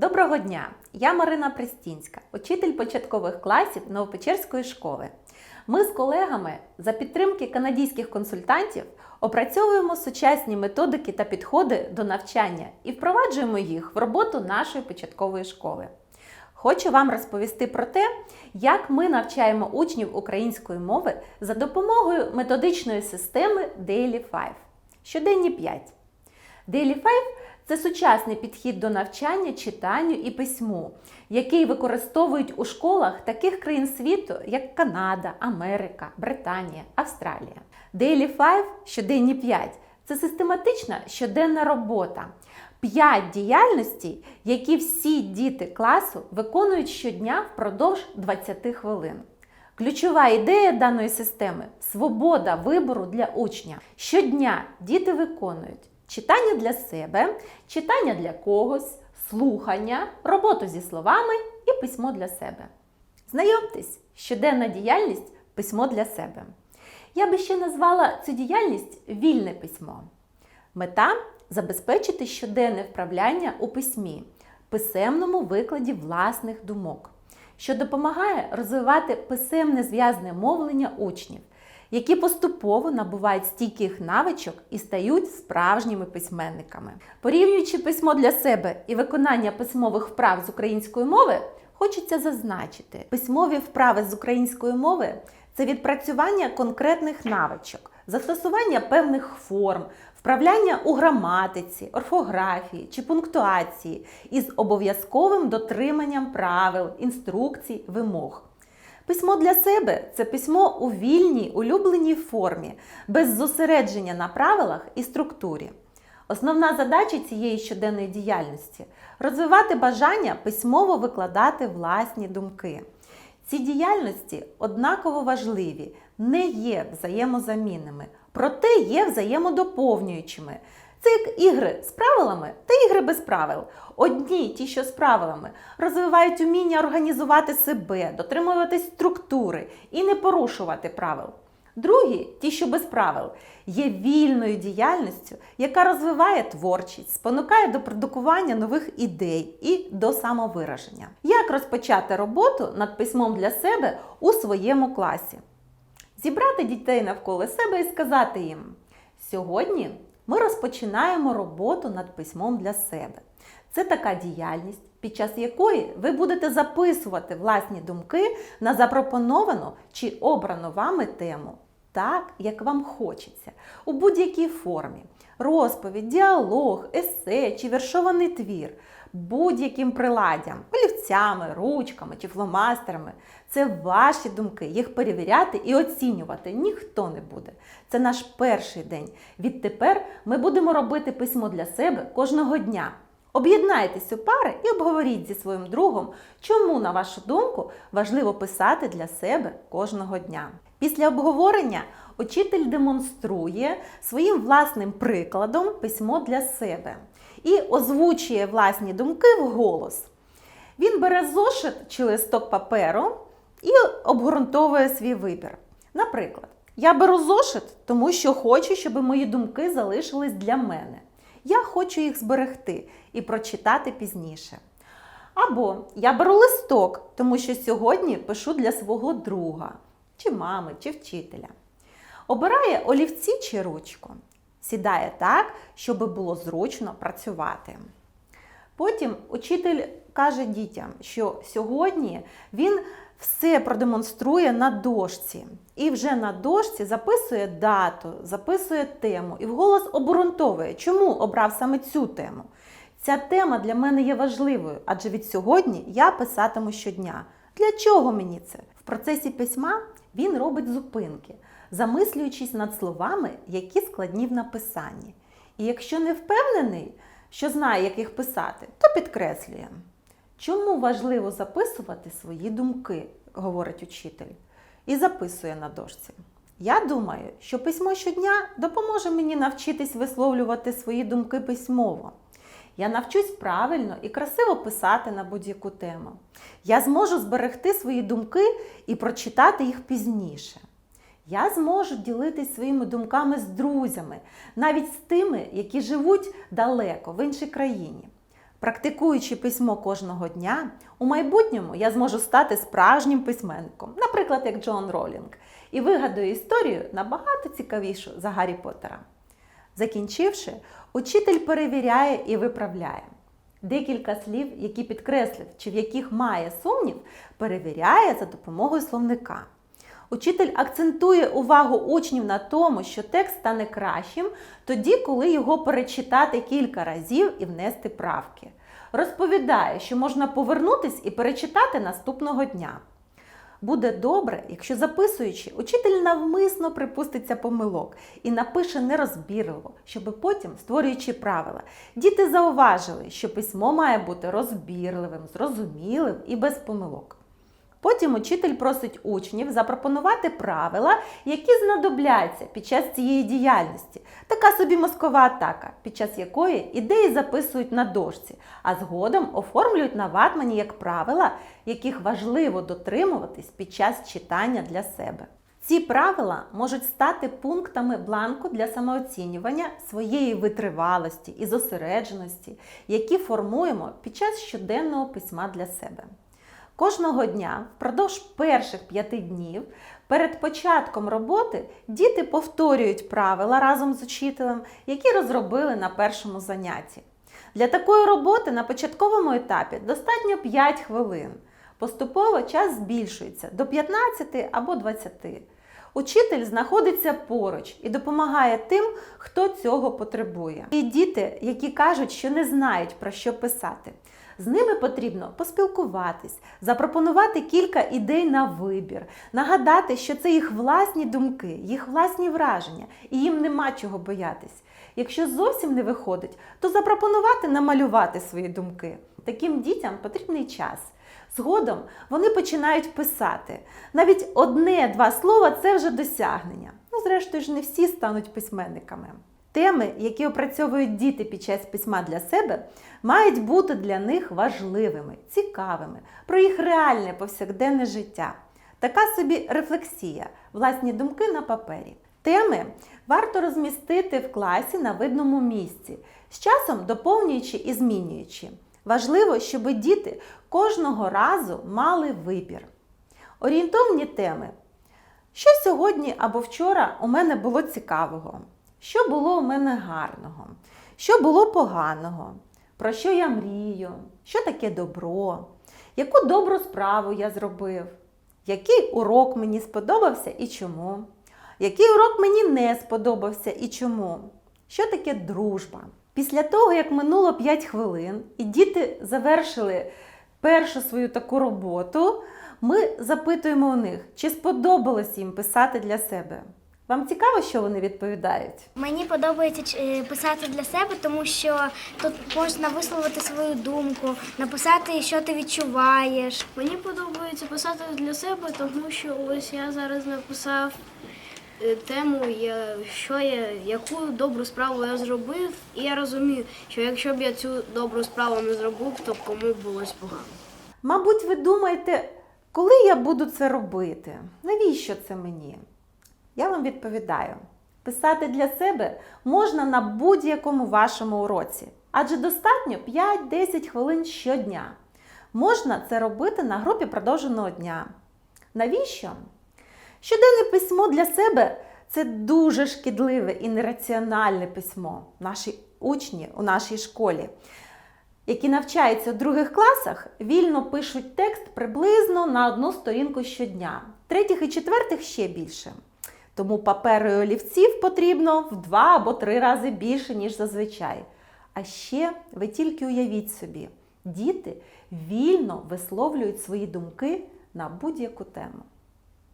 Доброго дня! Я Марина Престінська, учитель початкових класів Новопечерської школи. Ми з колегами за підтримки канадських консультантів опрацьовуємо сучасні методики та підходи до навчання і впроваджуємо їх в роботу нашої початкової школи. Хочу вам розповісти про те, як ми навчаємо учнів української мови за допомогою методичної системи Daily 5. Щоденні 5. Daily 5 це сучасний підхід до навчання, читанню і письму, який використовують у школах таких країн світу, як Канада, Америка, Британія, Австралія. Daily 5 щоденні 5 це систематична щоденна робота. П'ять діяльностей, які всі діти класу виконують щодня впродовж 20 хвилин. Ключова ідея даної системи свобода вибору для учня. Щодня діти виконують читання для себе, читання для когось, слухання, роботу зі словами і письмо для себе. Знайомтесь, щоденна діяльність письмо для себе. Я би ще назвала цю діяльність вільне письмо. Мета забезпечити щоденне вправляння у письмі, писемному викладі власних думок, що допомагає розвивати писемне зв'язне мовлення учнів, які поступово набувають стійких навичок і стають справжніми письменниками. Порівнюючи письмо для себе і виконання письмових вправ з української мови, хочеться зазначити, письмові вправи з української мови це відпрацювання конкретних навичок, застосування певних форм, вправляння у граматиці, орфографії чи пунктуації із обов'язковим дотриманням правил, інструкцій, вимог. Письмо для себе це письмо у вільній, улюбленій формі, без зосередження на правилах і структурі. Основна задача цієї щоденної діяльності розвивати бажання письмово викладати власні думки. Ці діяльності однаково важливі, не є взаємозамінними, проте є взаємодоповнюючими. Це як ігри з правилами та ігри без правил. Одні, ті, що з правилами, розвивають уміння організувати себе, дотримуватись структури і не порушувати правил. Другі, ті, що без правил, є вільною діяльністю, яка розвиває творчість, спонукає до продукування нових ідей і до самовираження. Як розпочати роботу над письмом для себе у своєму класі? Зібрати дітей навколо себе і сказати їм: сьогодні ми розпочинаємо роботу над письмом для себе. Це така діяльність, під час якої ви будете записувати власні думки на запропоновану чи обрану вами тему, так, як вам хочеться, у будь-якій формі. Розповідь, діалог, есе чи вершований твір, будь-яким приладдям, олівцями, ручками чи фломастерами. Це ваші думки. Їх перевіряти і оцінювати ніхто не буде. Це наш перший день. Відтепер ми будемо робити письмо для себе кожного дня. Об'єднайтесь у пари і обговоріть зі своїм другом, чому, на вашу думку, важливо писати для себе кожного дня. Після обговорення учитель демонструє своїм власним прикладом письмо для себе і озвучує власні думки вголос. Він бере зошит чи листок паперу і обґрунтовує свій вибір. Наприклад, я беру зошит, тому що хочу, щоб мої думки залишились для мене. Я хочу їх зберегти і прочитати пізніше. Або я беру листок, тому що сьогодні пишу для свого друга, чи мами, чи вчителя. Обирає олівці чи ручку. Сідає так, щоб було зручно працювати. Потім учитель каже дітям, що сьогодні він все продемонструє на дошці. І вже на дошці записує дату, записує тему і вголос обґрунтовує, чому обрав саме цю тему. Ця тема для мене є важливою, адже від сьогодні я писатиму щодня. Для чого мені це? Процесі письма він робить зупинки, замислюючись над словами, які складні в написанні. І якщо не впевнений, що знає, як їх писати, то підкреслює. Чому важливо записувати свої думки, говорить учитель, і записує на дошці. Я думаю, що письмо щодня допоможе мені навчитись висловлювати свої думки письмово. Я навчусь правильно і красиво писати на будь-яку тему. Я зможу зберегти свої думки і прочитати їх пізніше. Я зможу ділитись своїми думками з друзями, навіть з тими, які живуть далеко в іншій країні. Практикуючи письмо кожного дня, у майбутньому я зможу стати справжнім письменником, наприклад, як Джон Ролінг, і вигадую історію набагато цікавішу за Гаррі Поттера. Закінчивши, учитель перевіряє і виправляє. Декілька слів, які підкреслив чи в яких має сумнів, перевіряє за допомогою словника. Учитель акцентує увагу учнів на тому, що текст стане кращим тоді, коли його перечитати кілька разів і внести правки. Розповідає, що можна повернутись і перечитати наступного дня. Буде добре, якщо записуючи, учитель навмисно припуститься помилок і напише нерозбірливо, щоб потім, створюючи правила, діти зауважили, що письмо має бути розбірливим, зрозумілим і без помилок. Потім учитель просить учнів запропонувати правила, які знадобляться під час цієї діяльності. Така собі мозкова атака, під час якої ідеї записують на дошці, а згодом оформлюють на ватмані як правила, яких важливо дотримуватись під час читання для себе. Ці правила можуть стати пунктами бланку для самооцінювання своєї витривалості і зосередженості, які формуємо під час щоденного письма для себе. Кожного дня впродовж перших п'яти днів перед початком роботи діти повторюють правила разом з учителем, які розробили на першому занятті. Для такої роботи на початковому етапі достатньо 5 хвилин. Поступово час збільшується до 15 або 20. Учитель знаходиться поруч і допомагає тим, хто цього потребує. І діти, які кажуть, що не знають про що писати. З ними потрібно поспілкуватись, запропонувати кілька ідей на вибір, нагадати, що це їх власні думки, їх власні враження, і їм нема чого боятись. Якщо зовсім не виходить, то запропонувати намалювати свої думки. Таким дітям потрібний час. Згодом вони починають писати. Навіть одне-два слова це вже досягнення. Ну, зрештою ж, не всі стануть письменниками. Теми, які опрацьовують діти під час письма для себе, мають бути для них важливими, цікавими, про їх реальне повсякденне життя. Така собі рефлексія, власні думки на папері. Теми варто розмістити в класі на видному місці, з часом доповнюючи і змінюючи. Важливо, щоб діти кожного разу мали вибір. Орієнтовні теми. Що сьогодні або вчора у мене було цікавого? Що було у мене гарного? Що було поганого? Про що я мрію? Що таке добро? Яку добру справу я зробив? Який урок мені сподобався і чому? Який урок мені не сподобався і чому? Що таке дружба? Після того, як минуло 5 хвилин, і діти завершили першу свою таку роботу, ми запитуємо у них, чи сподобалось їм писати для себе. Вам цікаво, що вони відповідають? Мені подобається е, писати для себе, тому що тут можна висловити свою думку, написати, що ти відчуваєш. Мені подобається писати для себе, тому що ось я зараз написав тему, я- що я, яку добру справу я зробив, і я розумію, що якщо б я цю добру справу не зробив, то кому було погано. Мабуть, ви думаєте, коли я буду це робити? Навіщо це мені? Я вам відповідаю: писати для себе можна на будь-якому вашому уроці, адже достатньо 5-10 хвилин щодня. Можна це робити на групі продовженого дня. Навіщо? Щоденне письмо для себе це дуже шкідливе і нераціональне письмо. Наші учні у нашій школі, які навчаються у других класах, вільно пишуть текст приблизно на одну сторінку щодня, третіх і четвертих ще більше. Тому паперу і олівців потрібно в два або три рази більше, ніж зазвичай. А ще ви тільки уявіть собі, діти вільно висловлюють свої думки на будь-яку тему.